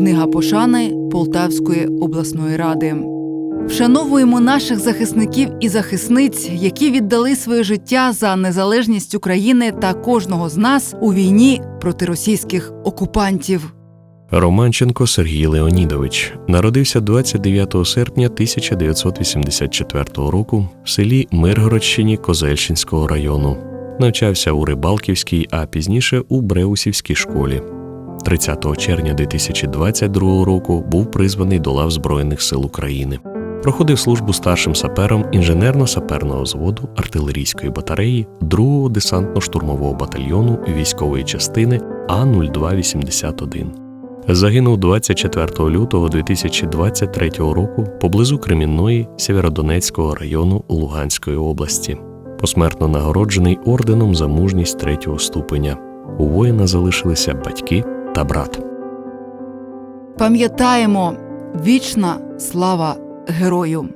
Книга пошани Полтавської обласної ради. Вшановуємо наших захисників і захисниць, які віддали своє життя за незалежність України та кожного з нас у війні проти російських окупантів. Романченко Сергій Леонідович народився 29 серпня 1984 року в селі Миргородщині Козельщинського району. Навчався у Рибалківській, а пізніше у Бреусівській школі. 30 червня 2022 року був призваний до лав Збройних сил України. Проходив службу старшим сапером інженерно-саперного взводу артилерійської батареї 2-го десантно-штурмового батальйону військової частини А-0281. Загинув 24 лютого 2023 року поблизу Кремінної Сєвєродонецького району Луганської області. Посмертно нагороджений орденом за мужність третього ступеня. У воїна залишилися батьки та брат. Пам'ятаємо вічна слава герою.